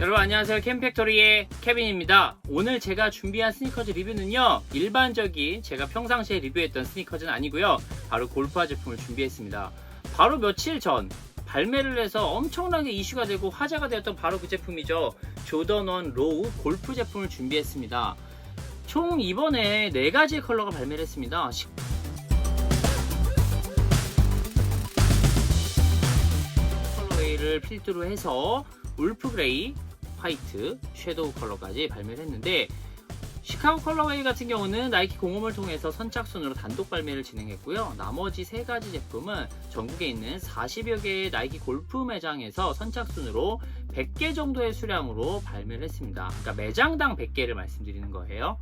여러분 안녕하세요. 캠팩토리의 케빈입니다. 오늘 제가 준비한 스니커즈 리뷰는요 일반적인 제가 평상시에 리뷰했던 스니커즈는 아니고요. 바로 골프화 제품을 준비했습니다. 바로 며칠 전 발매를 해서 엄청나게 이슈가 되고 화제가 되었던 바로 그 제품이죠. 조던1 로우 골프 제품을 준비했습니다. 총 이번에 4가지의 컬러가 발매를 했습니다. 시- 컬러웨이를 필두로 해서 울프 그레이, 화이트, 섀도우 컬러까지 발매를 했는데 시카고 컬러웨이 같은 경우는 나이키 공홈을 통해서 선착순으로 단독 발매를 진행했고요. 나머지 세 가지 제품은 전국에 있는 40여 개의 나이키 골프 매장에서 선착순으로 100개 정도의 수량으로 발매를 했습니다. 그러니까 매장당 100개를 말씀드리는 거예요.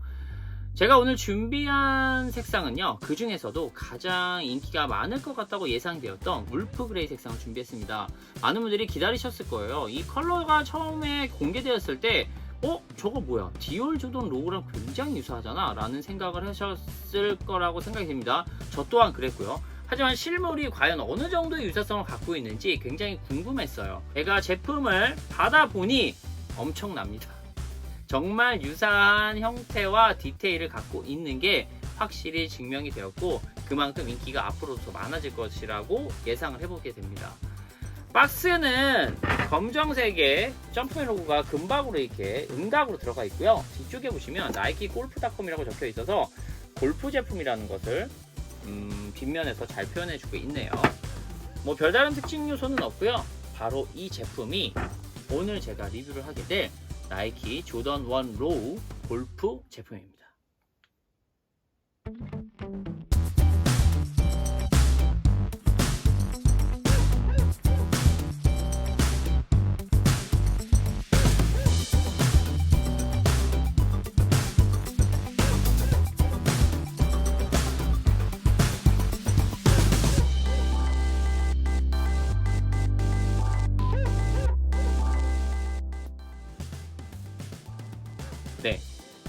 제가 오늘 준비한 색상은요, 그 중에서도 가장 인기가 많을 것 같다고 예상되었던 울프 그레이 색상을 준비했습니다. 많은 분들이 기다리셨을 거예요. 이 컬러가 처음에 공개되었을 때, 어? 저거 뭐야? 디올 조던 로고랑 굉장히 유사하잖아? 라는 생각을 하셨을 거라고 생각이 듭니다. 저 또한 그랬고요. 하지만 실물이 과연 어느 정도의 유사성을 갖고 있는지 굉장히 궁금했어요. 제가 제품을 받아보니 엄청납니다. 정말 유사한 형태와 디테일을 갖고 있는 게 확실히 증명이 되었고 그만큼 인기가 앞으로 더 많아질 것이라고 예상을 해보게 됩니다. 박스는 검정색의 점프맨 로고가 금박으로 이렇게 음각으로 들어가 있고요. 뒤쪽에 보시면 나이키 골프닷컴이라고 적혀 있어서 골프 제품이라는 것을 음, 뒷면에서 잘 표현해주고 있네요. 뭐 별다른 특징 요소는 없고요. 바로 이 제품이 오늘 제가 리뷰를 하게 될 나이키 조던 1 로우 골프 제품입니다.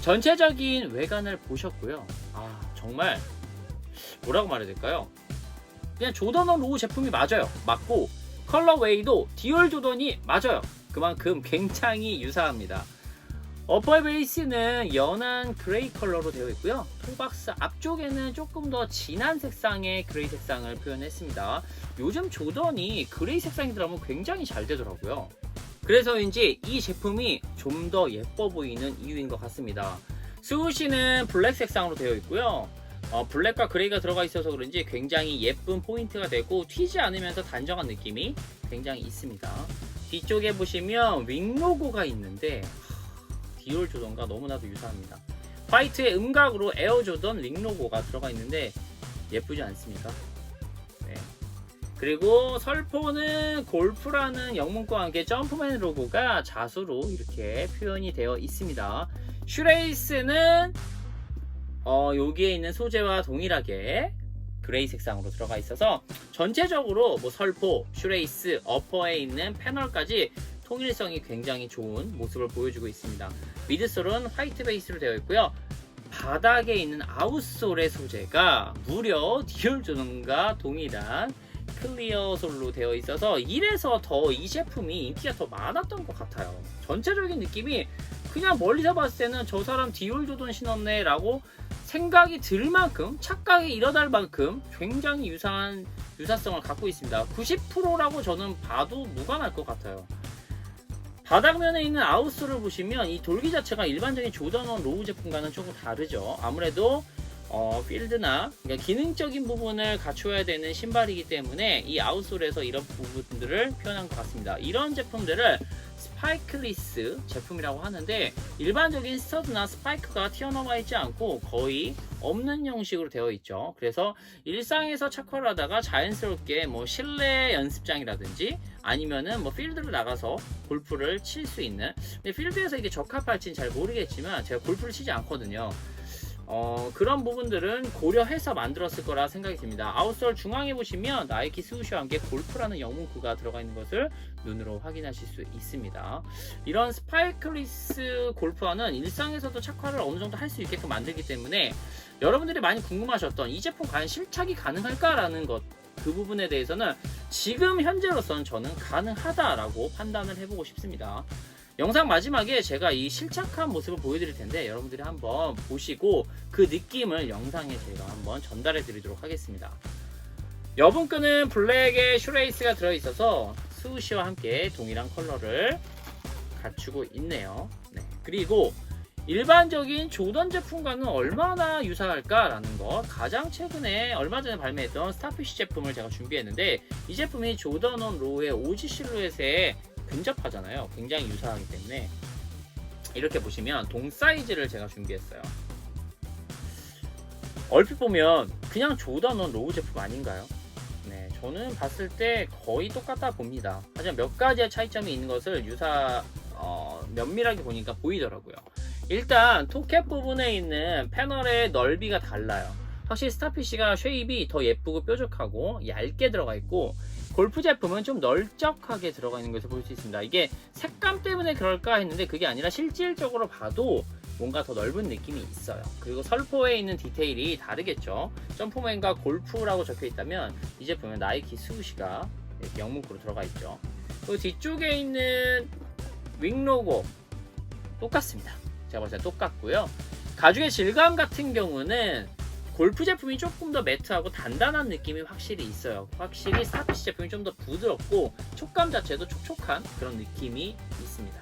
전체적인 외관을 보셨고요. 아, 정말 뭐라고 말해야 될까요? 그냥 조던원 로우 제품이 맞아요. 맞고 컬러웨이도 디올 조던이 맞아요. 그만큼 굉장히 유사합니다. 어퍼 베이스는 연한 그레이 컬러로 되어 있고요. 토박스 앞쪽에는 조금 더 진한 색상의 그레이 색상을 표현했습니다. 요즘 조던이 그레이 색상이 들어가면 굉장히 잘 되더라고요. 그래서인지 이 제품이 좀 더 예뻐 보이는 이유인 것 같습니다. 스우시는 블랙 색상으로 되어 있고요. 어, 블랙과 그레이가 들어가 있어서 그런지 굉장히 예쁜 포인트가 되고 튀지 않으면서 단정한 느낌이 굉장히 있습니다. 뒤쪽에 보시면 윙 로고가 있는데 하, 디올 조던과 너무나도 유사합니다. 화이트의 음각으로 에어 조던 윙 로고가 들어가 있는데 예쁘지 않습니까? 네. 그리고 설포는 골프라는 영문과 함께 점프맨 로고가 자수로 이렇게 표현이 되어 있습니다. 슈레이스는 어, 여기에 있는 소재와 동일하게 그레이 색상으로 들어가 있어서 전체적으로 뭐 설포, 슈레이스, 어퍼에 있는 패널까지 통일성이 굉장히 좋은 모습을 보여주고 있습니다. 미드솔은 화이트 베이스로 되어 있고요. 바닥에 있는 아웃솔의 소재가 무려 디올 조던과 동일한 클리어 솔로 되어 있어서 이래서 더 이 제품이 인기가 더 많았던 것 같아요. 전체적인 느낌이 그냥 멀리서 봤을 때는 저 사람 디올 조던 신었네 라고 생각이 들 만큼 착각이 일어날 만큼 굉장히 유사한 유사성을 갖고 있습니다. 90%라고 저는 봐도 무관할 것 같아요. 바닥면에 있는 아웃솔을 보시면 이 돌기 자체가 일반적인 조던원 로우 제품과는 조금 다르죠. 아무래도 어, 필드나 그러니까 기능적인 부분을 갖춰야 되는 신발이기 때문에 이 아웃솔에서 이런 부분들을 표현한 것 같습니다. 이런 제품들을 스파이클리스 제품이라고 하는데 일반적인 스터드나 스파이크가 튀어나와 있지 않고 거의 없는 형식으로 되어 있죠. 그래서 일상에서 착화를 하다가 자연스럽게 뭐 실내 연습장이라든지 아니면은 뭐 필드를 나가서 골프를 칠 수 있는 근데 필드에서 이게 적합할지는 잘 모르겠지만 제가 골프를 치지 않거든요. 어, 그런 부분들은 고려해서 만들었을 거라 생각이 듭니다. 아웃솔 중앙에 보시면 나이키 스우시와 함께 골프라는 영문구가 들어가 있는 것을 눈으로 확인하실 수 있습니다. 이런 스파이클리스 골프화는 일상에서도 착화를 어느 정도 할 수 있게끔 만들기 때문에 여러분들이 많이 궁금하셨던 이 제품 과연 실착이 가능할까라는 것 그 부분에 대해서는 지금 현재로서는 저는 가능하다라고 판단을 해보고 싶습니다. 영상 마지막에 제가 이 실착한 모습을 보여드릴 텐데 여러분들이 한번 보시고 그 느낌을 영상에 제가 한번 전달해 드리도록 하겠습니다. 여분 끈은 블랙의 슈레이스가 들어있어서 스우시와 함께 동일한 컬러를 갖추고 있네요. 네. 그리고 일반적인 조던 제품과는 얼마나 유사할까라는 것 가장 최근에 얼마 전에 발매했던 스타피쉬 제품을 제가 준비했는데 이 제품이 조던 온 로우의 오지 실루엣에 근접하잖아요. 굉장히 유사하기 때문에 이렇게 보시면 동 사이즈를 제가 준비했어요. 얼핏 보면 그냥 조던 온 로우 제품 아닌가요? 네, 저는 봤을 때 거의 똑같다 봅니다. 하지만 몇 가지의 차이점이 있는 것을 유사 어, 면밀하게 보니까 보이더라고요. 일단 토캡 부분에 있는 패널의 넓이가 달라요. 확실히 스타피쉬가 쉐입이 더 예쁘고 뾰족하고 얇게 들어가 있고 골프 제품은 좀 널쩍하게 들어가 있는 것을 볼 수 있습니다. 이게 색감 때문에 그럴까 했는데 그게 아니라 실질적으로 봐도 뭔가 더 넓은 느낌이 있어요. 그리고 설포에 있는 디테일이 다르겠죠. 점프맨과 골프라고 적혀 있다면 이 제품은 나이키 스우시가 영문구로 들어가 있죠. 그리고 뒤쪽에 있는 윙 로고 똑같습니다. 제가 봤을 때 똑같고요. 가죽의 질감 같은 경우는 골프 제품이 조금 더 매트하고 단단한 느낌이 확실히 있어요. 확실히 스타피쉬 제품이 좀 더 부드럽고 촉감 자체도 촉촉한 그런 느낌이 있습니다.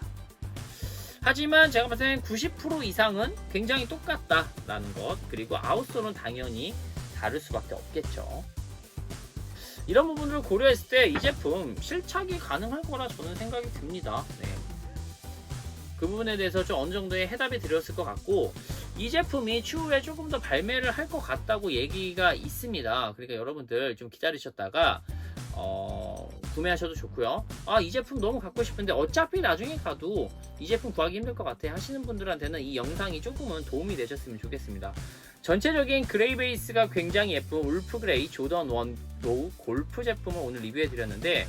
하지만 제가 봤을 때는 90% 이상은 굉장히 똑같다라는 것 그리고 아웃솔은 당연히 다를 수밖에 없겠죠. 이런 부분을 고려했을 때 이 제품 실착이 가능할 거라 저는 생각이 듭니다. 네. 그 부분에 대해서 좀 어느 정도의 해답이 드렸을 것 같고 이 제품이 추후에 조금 더 발매를 할 것 같다고 얘기가 있습니다. 그러니까 여러분들 좀 기다리셨다가 어, 구매하셔도 좋고요. 아 이 제품 너무 갖고 싶은데 어차피 나중에 가도 이 제품 구하기 힘들 것 같아 하시는 분들한테는 이 영상이 조금은 도움이 되셨으면 좋겠습니다. 전체적인 그레이 베이스가 굉장히 예쁜 울프 그레이 조던 1 로우 골프 제품을 오늘 리뷰해 드렸는데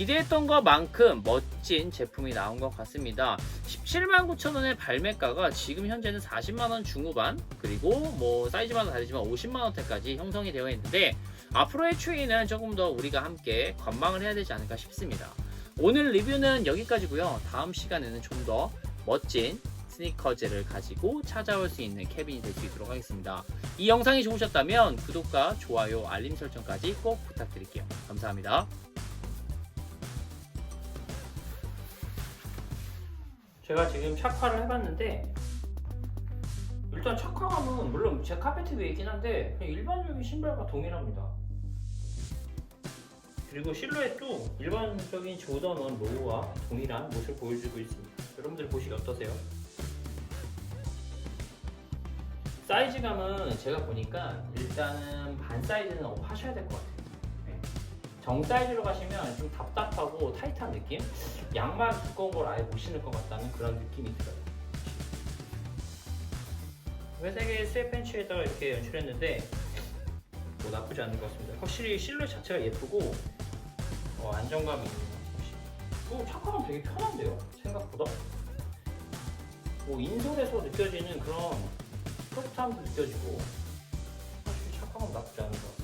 기대했던 것만큼 멋진 제품이 나온 것 같습니다. 17만 9천 원의 발매가가 지금 현재는 40만 원 중후반 그리고 뭐 사이즈마다 다르지만 50만 원대까지 형성이 되어 있는데 앞으로의 추이는 조금 더 우리가 함께 관망을 해야 되지 않을까 싶습니다. 오늘 리뷰는 여기까지고요. 다음 시간에는 좀 더 멋진 스니커즈를 가지고 찾아올 수 있는 캐빈이 될 수 있도록 하겠습니다. 이 영상이 좋으셨다면 구독과 좋아요, 알림 설정까지 꼭 부탁드릴게요. 감사합니다. 제가 지금 착화를 해봤는데 일단 착화감은 물론 제 카페트 위에 있긴 한데 그냥 일반적인 신발과 동일합니다. 그리고 실루엣도 일반적인 조던 원 로우와 동일한 모습을 보여주고 있습니다. 여러분들 보시기 어떠세요? 사이즈감은 제가 보니까 일단은 반 사이즈는 업 하셔야 될 것 같아요. 네. 정 사이즈로 가시면 좀 답답하고 타이트한 느낌? 양말 두꺼운 걸 아예 못 신을 것 같다는 그런 느낌이 들어요. 회색의 스웨 팬츠에다가 이렇게 연출했는데 뭐 나쁘지 않은 것 같습니다. 확실히 실루엣 자체가 예쁘고 어, 안정감이 확실히. 그리고 착화감 되게 편한데요? 생각보다. 뭐 인솔에서 느껴지는 그런 소프트함도 느껴지고 확실히 착화감 나쁘지 않은 것 같아요.